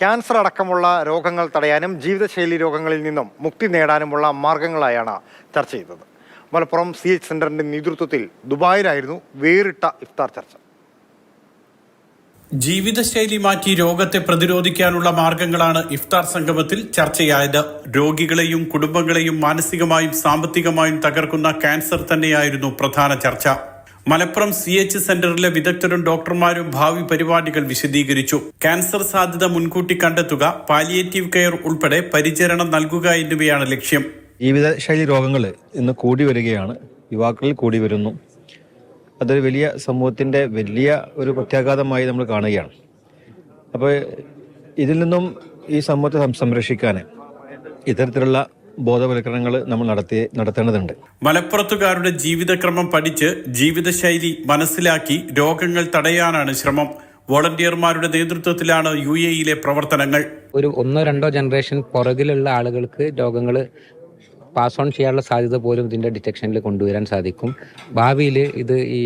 Cancer അടക്കമുള്ള രോഗങ്ങൾ തടയാനും ജീവിതശൈലി രോഗങ്ങളിൽ നിന്നും മുക്തി നേടാനുമുള്ള മാർഗങ്ങളായാണ് ചർച്ച ചെയ്തത്. മലപ്പുറം സി എച്ച് സെന്ററിന്റെ നേതൃത്വത്തിൽ ദുബായിലായിരുന്നു വേറിട്ട ഇഫ്താർ ചർച്ച. ജീവിതശൈലി മാറ്റി രോഗത്തെ പ്രതിരോധിക്കാനുള്ള മാർഗങ്ങളാണ് ഇഫ്താർ സംഗമത്തിൽ ചർച്ചയായത്. രോഗികളെയും കുടുംബങ്ങളെയും മാനസികമായും സാമ്പത്തികമായും തകർക്കുന്ന ക്യാൻസർ തന്നെയായിരുന്നു പ്രധാന ചർച്ച. മലപ്പുറം സി എച്ച് സെന്ററിലെ വിദഗ്ധരും ഡോക്ടർമാരും ഭാവി പരിപാടികൾ വിശദീകരിച്ചു. ക്യാൻസർ സാധ്യത മുൻകൂട്ടി കണ്ടെത്തുക പാലിയേറ്റീവ് കെയർ ഉൾപ്പെടെ പരിചരണം നൽകുക എന്നിവയാണ് ലക്ഷ്യം. ജീവിതശൈലി രോഗങ്ങൾ ഇന്ന് കൂടി വരികയാണ്. യുവാക്കളിൽ കൂടി വരുന്നു. അതൊരു വലിയ സമൂഹത്തിന്റെ വലിയ ഒരു പ്രത്യാഘാതമായി നമ്മൾ കാണുകയാണ്. അപ്പോൾ ഇതിൽ നിന്നും ഈ സമൂഹത്തെ സംരക്ഷിക്കാൻ ഇത്തരത്തിലുള്ള ബോധവൽക്കരണങ്ങൾ നമ്മൾ നടത്തി നടത്തേണ്ടതുണ്ട്. മലപ്പുറത്തുകാരുടെ ജീവിതക്രമം പഠിച്ച് ജീവിതശൈലി മനസ്സിലാക്കി രോഗങ്ങൾ തടയാനാണ് ശ്രമം. വോളണ്ടിയർമാരുടെ നേതൃത്വത്തിലാണ് യു എയിലെ പ്രവർത്തനങ്ങൾ. ഒരു ഒന്നോ രണ്ടോ ജനറേഷൻ പുറകിലുള്ള ആളുകൾക്ക് രോഗങ്ങൾ പാസ് ഓൺ ചെയ്യാനുള്ള സാധ്യത പോലും ഇതിന്റെ ഡിറ്റക്ഷനിൽ കൊണ്ടുവരാൻ സാധിക്കും. ഭാവിയിൽ ഇത് ഈ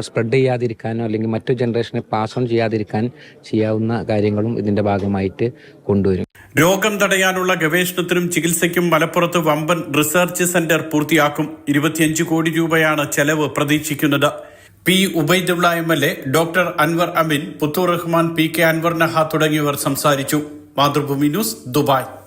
സ്പ്രെഡ് ചെയ്യാതിരിക്കാനോ അല്ലെങ്കിൽ മറ്റു ജനറേഷനെ പാസ് ഓൺ ചെയ്യാതിരിക്കാൻ ചെയ്യാവുന്ന കാര്യങ്ങളും ഇതിന്റെ ഭാഗമായിട്ട് കൊണ്ടുവരും. രോഗം തടയാനുള്ള ഗവേഷണത്തിനും ചികിത്സയ്ക്കും മലപ്പുറത്ത് വമ്പൻ റിസർച്ച് സെന്റർ പൂർത്തിയാക്കും. ഇരുപത്തിയഞ്ച് കോടി രൂപയാണ് ചെലവ് പ്രതീക്ഷിക്കുന്നത്. P Ubaidulla M L A doctor Anwar Amin Puthur Rahman P K Anwar Naha തുടങ്ങിയവർ സംസാരിച്ചു. Mathrubhumi news Dubai.